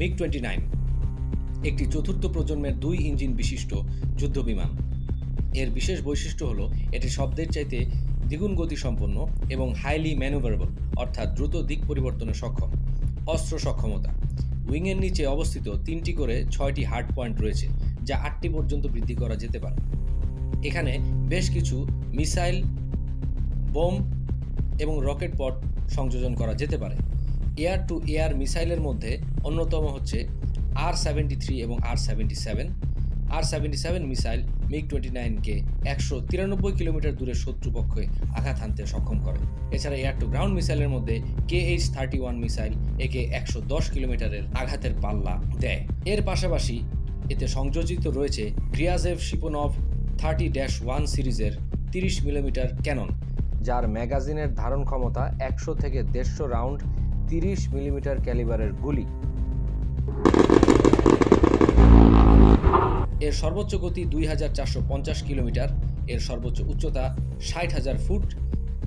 MiG twenty nine, একটি চতুর্থ প্রজন্মের দুই ইঞ্জিন বিশিষ্ট যুদ্ধবিমান। এর বিশেষ বৈশিষ্ট্য হলো, এটি শব্দের চাইতে দ্বিগুণ গতি সম্পন্ন এবং হাইলি ম্যানুভারেবল অর্থাৎ দ্রুত দিক পরিবর্তনে সক্ষম। অস্ত্র সক্ষমতা, উইংয়ের নিচে অবস্থিত তিনটি করে ছয়টি হার্ড পয়েন্ট রয়েছে, যা আটটি পর্যন্ত বৃদ্ধি করা যেতে পারে। এখানে বেশ কিছু মিসাইল, বোম এবং রকেট পট সংযোজন করা যেতে পারে। এয়ার টু এয়ার মিসাইলের মধ্যে অন্যতম হচ্ছে আর সেভেন্টি থ্রি এবং আর সেভেন্টি সেভেন। আর seventy seven missile MiG twenty নাইনকে একশো তিরানব্বই কিলোমিটার দূরে শত্রুপক্ষে আঘাত হানতে সক্ষম করে। এছাড়া এয়ার টু গ্রাউন্ড মিসাইলের মধ্যে K H thirty one missile একে একশো দশ কিলোমিটারের আঘাতের পাল্লা দেয়। এর পাশাপাশি এতে সংযোজিত রয়েছে Gryazev Shipunov thirty dash one সিরিজের তিরিশ মিলিমিটার ক্যানন, যার ম্যাগাজিনের ধারণ ক্ষমতা একশো থেকে দেড়শো রাউন্ড তিরিশ মিলিমিটার ক্যালিবারের গুলি। এর সর্বোচ্চ গতি দুই হাজার চারশো পঞ্চাশ কিলোমিটার, এর সর্বোচ্চ উচ্চতা ষাট হাজার ফুট,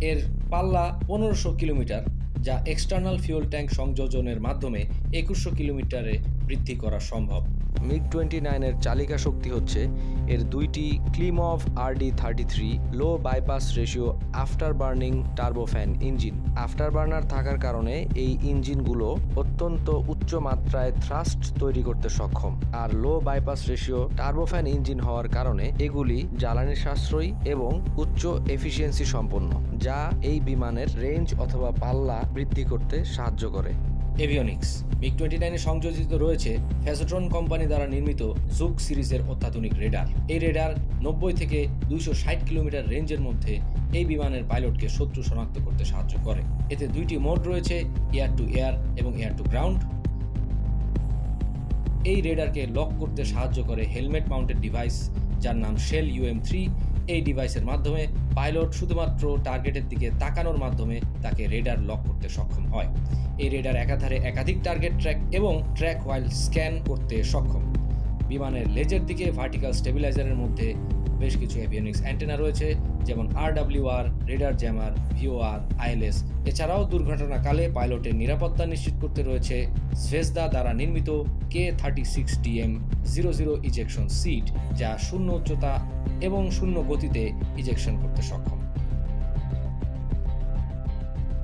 এর পাল্লা পনেরোশো কিলোমিটার, যা এক্সটার্নাল ফিউল ট্যাঙ্ক সংযোজনের মাধ্যমে একুশশো কিলোমিটারে বৃদ্ধি করা সম্ভব। মিগ টোয়েন্টি নাইনের চালিকা শক্তি হচ্ছে এর দুইটি Klim Klimov RD thirty three low bypass ratio after burning turbofan engine. Afterburner থাকার কারণে এই ইঞ্জিনগুলো অত্যন্ত উচ্চ মাত্রায় থ্রাস্ট তৈরি করতে সক্ষম। আর low bypass ratio turbofan engine হওয়ার কারণে এগুলি জ্বালানি সাশ্রয়ী এবং উচ্চ এফিসিয়েন্সি সম্পন্ন, যা এই বিমানের রেঞ্জ অথবা পাল্লা বৃদ্ধি করতে সাহায্য করে। এভিওনিক্স মিগ টোয়েন্টি নাইনে সংযোজিত রয়েছে ফ্যাসোট্রন কোম্পানি দ্বারা নির্মিত জুক সিরিজের অত্যাধুনিক রেডার এই রেডার নব্বই থেকে দুইশো ষাট কিলোমিটার রেঞ্জের মধ্যে এই বিমানের পাইলটকে শত্রু শনাক্ত করতে সাহায্য করে। এতে দুইটি মোড রয়েছে এয়ার টু এয়ার এবং এয়ার টু গ্রাউন্ড এই রেডারকে লক করতে সাহায্য করে হেলমেট মাউন্টেড ডিভাইস যার নাম শেল ইউএম থ্রি এই ডিভাইসের মাধ্যমে পাইলট শুধুমাত্র টার্গেটের দিকে তাকানোর মাধ্যমে তাকে রেডার লক করতে সক্ষম হয়। এই রেডার একাধারে একাধিক টার্গেট ট্র্যাক এবং ট্র্যাক ওয়াইল স্ক্যান করতে সক্ষম। বিমানের লেজের দিকে ভার্টিক্যাল স্টেবিলাইজারের মধ্যে বেশ কিছু এভিওনিক্স অ্যান্টেনা রয়েছে, যেমন আর আর রেডার জ্যামার ভিওআর আইএলএস এছাড়াও দুর্ঘটনাকালে পাইলটের নিরাপত্তা নিশ্চিত করতে রয়েছে স্ভেজদা দ্বারা নির্মিত K thirty six DM zero zero ejection seat যা শূন্য উচ্চতা এবং শূন্য গতিতে ইজেকশন করতে সক্ষম।